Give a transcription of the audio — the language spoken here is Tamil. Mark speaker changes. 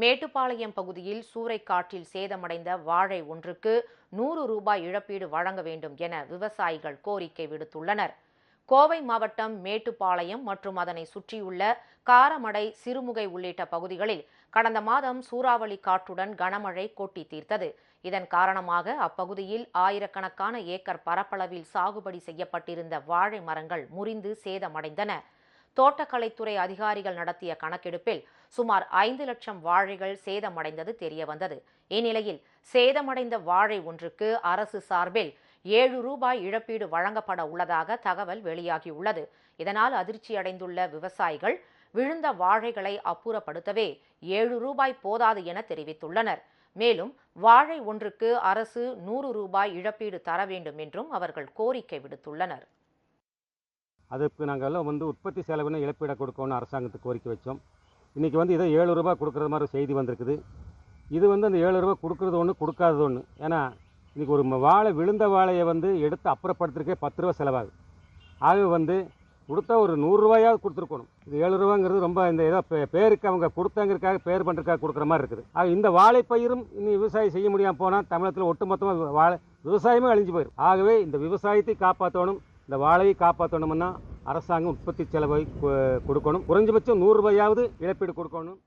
Speaker 1: மேட்டுப்பாளையம் பகுதியில் சூறைக்காற்றில் சேதமடைந்த வாழை ஒன்றுக்கு நூறு ரூபாய் இழப்பீடு வழங்க வேண்டும் என விவசாயிகள் கோரிக்கை விடுத்துள்ளனர். கோவை மாவட்டம் மேட்டுப்பாளையம் மற்றும் அதனை சுற்றியுள்ள காரமடை சிறுமுகை உள்ளிட்ட பகுதிகளில் கடந்த மாதம் சூறாவளி காற்றுடன் கனமழை கொட்டி தீர்த்தது. இதன் காரணமாக அப்பகுதியில் ஆயிரக்கணக்கான ஏக்கர் பரப்பளவில் சாகுபடி செய்யப்பட்டிருந்த வாழை மரங்கள் முறிந்து சேதமடைந்தன. தோட்டக்கலைத்துறை அதிகாரிகள் நடத்திய கணக்கெடுப்பில் சுமார் ஐந்து லட்சம் வாழைகள் சேதமடைந்தது தெரியவந்தது. இந்நிலையில் சேதமடைந்த வாழை ஒன்றுக்கு அரசு சார்பில் ஏழு ரூபாய் இழப்பீடு வழங்கப்பட உள்ளதாக தகவல் வெளியாகியுள்ளது. இதனால் அதிர்ச்சியடைந்துள்ள விவசாயிகள் விழுந்த வாழைகளை அப்புறப்படுத்தவே ஏழு ரூபாய் போதாது என தெரிவித்துள்ளனர். மேலும் வாழை ஒன்றுக்கு அரசு நூறு ரூபாய் இழப்பீடு தர வேண்டும் என்றும் அவர்கள் கோரிக்கை விடுத்துள்ளனர்.
Speaker 2: அதுக்கு நாங்கள் எல்லாம் வந்து உற்பத்தி செலவுன்னு இழப்பீடை கொடுக்கணும்னு அரசாங்கத்துக்கு கோரிக்கை வச்சோம். இன்றைக்கி வந்து இதை ஏழு ரூபாய் கொடுக்குற மாதிரி ஒரு செய்தி வந்திருக்குது. இது வந்து அந்த ஏழு ரூபாய் கொடுக்குறது ஒன்று கொடுக்காதது ஒன்று ஏன்னா இன்றைக்கி ஒரு வாழை விழுந்த வாழையை வந்து எடுத்து அப்புறப்படுத்துறதுக்கே பத்து ரூபா செலவாகுது. ஆகவே வந்து கொடுத்தா ஒரு நூறுரூவாயாவது கொடுத்துருக்கணும். இது ஏழு ரூபாங்கிறது ரொம்ப இந்த ஏதோ பே- பேருக்கு அவங்க கொடுத்தாங்கிறதுக்காக பேர் பண்ணுறதுக்காக கொடுக்குற மாதிரி இருக்குது. ஆக இந்த வாழைப்பயிரும் இனி விவசாயம் செய்ய முடியாமல் போனால் தமிழகத்தில் ஒட்டுமொத்தமாக வாழை விவசாயமே அழிஞ்சு போயிடும் ஆகவே இந்த விவசாயத்தை காப்பாற்றணும் இந்த வாழையை காப்பாற்றணும்னா அரசாங்கம் உற்பத்தி செலவை கொடுக்கணும். குறைஞ்சபட்சம் நூறுரூபாயாவது இழப்பீடு கொடுக்கணும்.